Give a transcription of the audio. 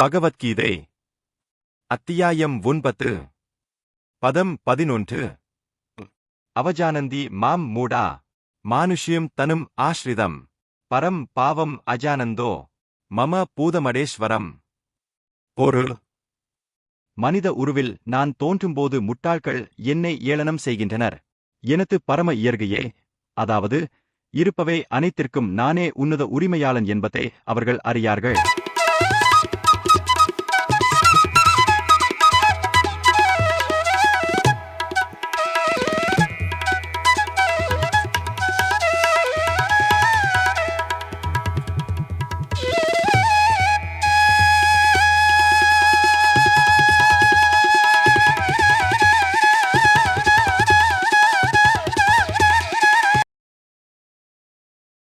பகவத்கீதை. அத்தியாயம் ஒன்பது. பதம் பதினொன்று. அவஜானந்தி மாம் மூடா. மானுஷ்யம் தனும் ஆஸ்ரிதம். பரம் பாவம் அஜானந்தோ. மம பூதமடேஸ்வரம். பொருள். மனித உருவில் நான் தோன்றும்போது முட்டாள்கள் என்னை ஏளனம் செய்கின்றனர். எனது பரம இயற்கையே அதாவது இருப்பவை அனைத்திற்கும் நானே உன்னத உரிமையாளன் என்பதை அவர்கள் அறியார்கள்.